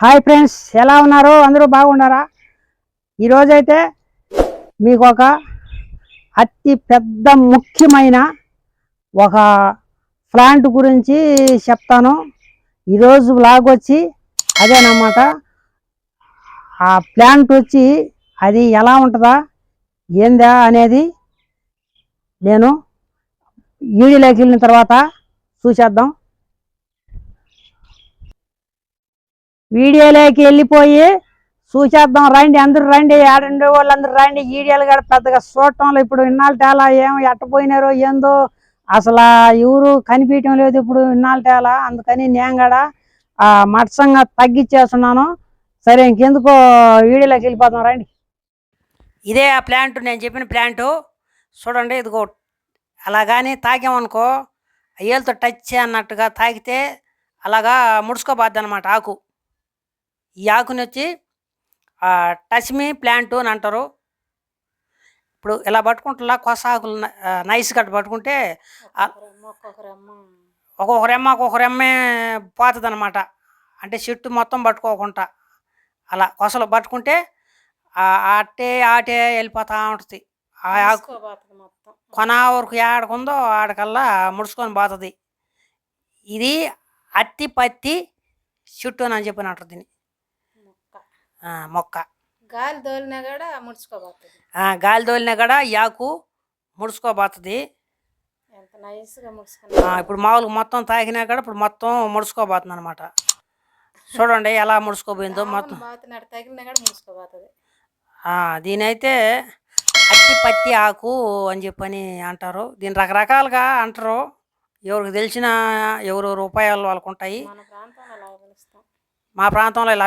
Hi friends ఎలా ఉన్నారు? అందరూ బాగున్నారా? ఈరోజైతే మీకు ఒక అతి పెద్ద ముఖ్యమైన ఒక ప్లాంట్ గురించి చెప్తాను. ఈరోజు బ్లాగ్ వచ్చి అదేనమాట. ఆ ప్లాంట్ వచ్చి అది ఎలా ఉంటుందా ఏందా అనేది నేను ఈడీలోకి వెళ్ళిన తర్వాత చూసేద్దాం. వీడియోలోకి వెళ్ళిపోయి చూసేద్దాం రండి అందరూ రండి ఆడండి వాళ్ళందరూ రండి. వీడియోలు కూడా పెద్దగా చూడటంలో ఇప్పుడు ఇన్నాళ్ళ తేలా ఏం ఎట్టపోయినారో ఏందో అసలు ఎవరు కనిపించడం లేదు ఇప్పుడు ఇన్నాళ్ళ అందుకని నేను కూడా మత్సంగా తగ్గించేస్తున్నాను. సరే ఇంకెందుకో వీడియోలోకి వెళ్ళిపోతాం రండి. ఇదే ఆ ప్లాంట్ నేను చెప్పిన ప్లాంట్. చూడండి ఇదిగో అలా కానీ తాగామనుకో అయ్యలతో టచ్ అన్నట్టుగా తాగితే అలాగా ముడుచుకోబాద్ది అనమాట ఆకు. ఈ ఆకుని వచ్చి టచ్మి ప్లాంట్ అని అంటారు. ఇప్పుడు ఇలా పట్టుకుంటున్నా కొస ఆకులు నైస్ గట్ట పట్టుకుంటే ఒక్కొక్క రెమ్మ ఒక్కొక్క రెమ్మే పోతుంది అనమాట అంటే చెట్టు మొత్తం పట్టుకోకుండా అలా కొసలు పట్టుకుంటే అట్టే ఆటే వెళ్ళిపోతూ ఉంటుంది. ఆ ఆకు కొన వరకు ఏడకుందో ఆడకల్లా ముడుచుకొని పోతుంది. ఇది అత్తి పత్తి చెట్టు అని చెప్పినట్టు దీన్ని. మొక్క. గాలి దోలినా కూడా ముడుచుకోబోతుంది. గాలి తోలినా కూడా ఆకు ముడుచుకోబోతుంది. ఎంత నైస్గా ముడుచుకున్నా. ఆ, ఇప్పుడు మామూలుగా మొత్తం తాగినా కూడా ఇప్పుడు మొత్తం ముడుచుకోబోతుంది అనమాట చూడండి ఎలా ముడుచుకోబోయిందో మొత్తం. తగిలినా కూడా ముడుచుకోబోతుంది. దీనైతే అట్టి పత్తి ఆకు అని చెప్పని అంటారు. దీని రకరకాలుగా అంటారు. ఎవరికి తెలిసిన ఎవరెవరు ఉపాయాలు వాళ్ళకు ఉంటాయి మా ప్రాంతంలో ఇలా